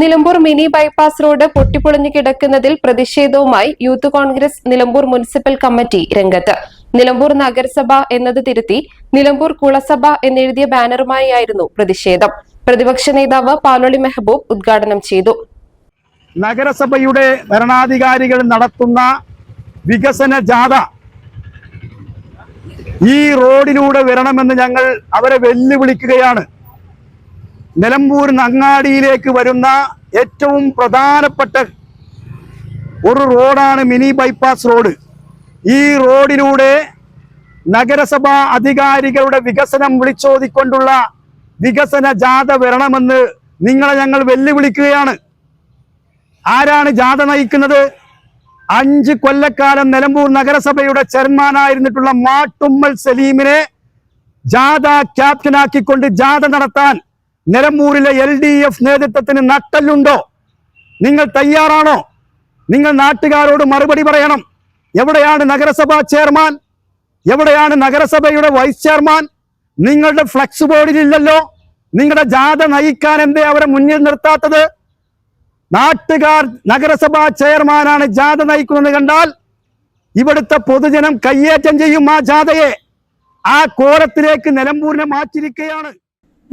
Nilambur mini bypass road പൊട്ടിപ്പൊളിഞ്ഞു കിടക്കുന്നതിൽ പ്രതിഷേധവുമായി youth Congress Nilambur municipal committee രംഗത്ത്. നിലമ്പൂർ നഗരസഭ എന്നത് തിരുത്തി നിലമ്പൂർ കുളസഭ എന്നെഴുതിയ ബാനറുമായായിരുന്നു പ്രതിഷേധം. പ്രതിപക്ഷ നേതാവ് പാലോളി മെഹബൂബ് ഉദ്ഘാടനം ചെയ്തു. നഗരസഭയുടെ ഭരണാധികാരികൾ നടത്തുന്ന വികസന ജാഥ ഈ റോഡിലൂടെ വരണമെന്ന് ഞങ്ങൾ അവരെ വെല്ലുവിളിക്കുകയാണ്. നിലമ്പൂർ നങ്ങാടിയിലേക്ക് വരുന്ന ഏറ്റവും പ്രധാനപ്പെട്ട ഒരു റോഡാണ് മിനി ബൈപ്പാസ് റോഡ്. ഈ റോഡിലൂടെ നഗരസഭാ അധികാരികളുടെ വികസനം വിളിച്ചോതിക്കൊണ്ടുള്ള വികസന ജാഥ വരണമെന്ന് നിങ്ങളെ ഞങ്ങൾ വെല്ലുവിളിക്കുകയാണ്. ആരാണ് ജാഥ നയിക്കുന്നത്? അഞ്ച് കൊല്ലക്കാലം നിലമ്പൂർ നഗരസഭയുടെ ചെയർമാനായിരുന്നിട്ടുള്ള മാട്ടുമ്മൽ സലീമിനെ ജാഥ ക്യാപ്റ്റനാക്കിക്കൊണ്ട് ജാഥ നടത്താൻ നിലമ്പൂരിലെ എൽ ഡി എഫ് നേതൃത്വത്തിന് നട്ടല്ലുണ്ടോ? നിങ്ങൾ തയ്യാറാണോ? നിങ്ങൾ നാട്ടുകാരോട് മറുപടി പറയണം. എവിടെയാണ് നഗരസഭാ ചെയർമാൻ? എവിടെയാണ് നഗരസഭയുടെ വൈസ് ചെയർമാൻ? നിങ്ങളുടെ ഫ്ലക്സ് ബോർഡിലില്ലല്ലോ നിങ്ങളുടെ ജാഥ നയിക്കാൻ എന്തേ അവരെ മുന്നിൽ നിർത്താത്തത്? നാട്ടുകാർ നഗരസഭാ ചെയർമാനാണ് ജാഥ നയിക്കുന്നത് കണ്ടാൽ ഇവിടുത്തെ പൊതുജനം കയ്യേറ്റം ചെയ്യും ആ ജാഥയെ. ആ കോലത്തിലേക്ക് നിലമ്പൂരിനെ മാറ്റിയിരിക്കുകയാണ്.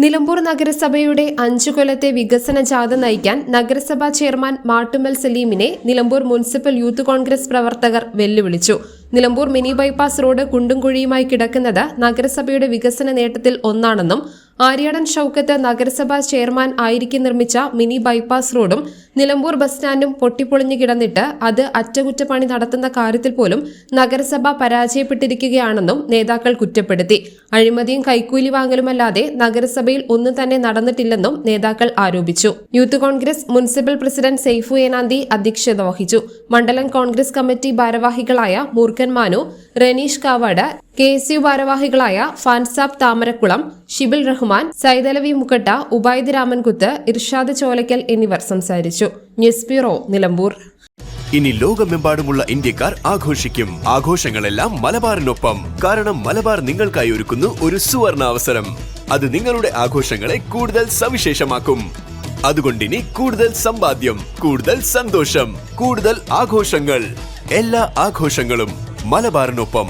നിലമ്പൂർ നഗരസഭയുടെ അഞ്ചു കൊല്ലത്തെ വികസന ജാഥ നയിക്കാൻ നഗരസഭാ ചെയർമാൻ മാട്ടുമൽ സലീമിനെ നിലമ്പൂർ മുനിസിപ്പൽ യൂത്ത് കോൺഗ്രസ് പ്രവർത്തകർ വെല്ലുവിളിച്ചു. നിലമ്പൂർ മിനി ബൈപ്പാസ് റോഡ് കുണ്ടും കുഴിയുമായി കിടക്കുന്നത് നഗരസഭയുടെ വികസന നേട്ടത്തിൽ ഒന്നാണെന്നും ആര്യാടൻ ഷൌക്കത്ത് നഗരസഭാ ചെയർമാൻ ആയിരിക്കെ നിർമ്മിച്ച മിനി ബൈപ്പാസ് റോഡും നിലമ്പൂർ ബസ് സ്റ്റാൻഡും പൊട്ടിപ്പൊളിഞ്ഞു കിടന്നിട്ട് അത് അറ്റകുറ്റപ്പണി നടത്തുന്ന കാര്യത്തിൽ പോലും നഗരസഭ പരാജയപ്പെട്ടിരിക്കുകയാണെന്നും നേതാക്കൾ കുറ്റപ്പെടുത്തി. അഴിമതിയും കൈക്കൂലി വാങ്ങലുമല്ലാതെ നഗരസഭയിൽ ഒന്നും തന്നെ നടന്നിട്ടില്ലെന്നും നേതാക്കൾ ആരോപിച്ചു. Youth Congress municipal president Saifu Enanthi അധ്യക്ഷത വഹിച്ചു. മണ്ഡലം കോൺഗ്രസ് കമ്മിറ്റി ഭാരവാഹികളായ Moorkhan Manu Raneesh Kavad K S U ഭാരവാഹികളായ ഫാൻസാബ് താമരക്കുളം ഷിബിൽ റഹ്മാൻ സൈതലവി മുക്കട്ട ഉബൈദ് രാമൻകുത്ത് ഇർഷാദ് ചോലക്കൽ എന്നിവർ സംസാരിച്ചു. News bureau Nilambur. ഇനി ലോകമെമ്പാടുമുള്ള ഇന്ത്യക്കാർ ആഘോഷിക്കും. ആഘോഷങ്ങളെല്ലാം മലബാറിനൊപ്പം. കാരണം മലബാർ നിങ്ങൾക്കായി ഒരുക്കുന്നു ഒരു സുവർണ അവസരം അത് നിങ്ങളുടെ ആഘോഷങ്ങളെ കൂടുതൽ സവിശേഷമാക്കും. അതുകൊണ്ടിനി കൂടുതൽ സമ്പാദ്യം കൂടുതൽ സന്തോഷം കൂടുതൽ ആഘോഷങ്ങൾ. എല്ലാ ആഘോഷങ്ങളും മലബാറിനൊപ്പം.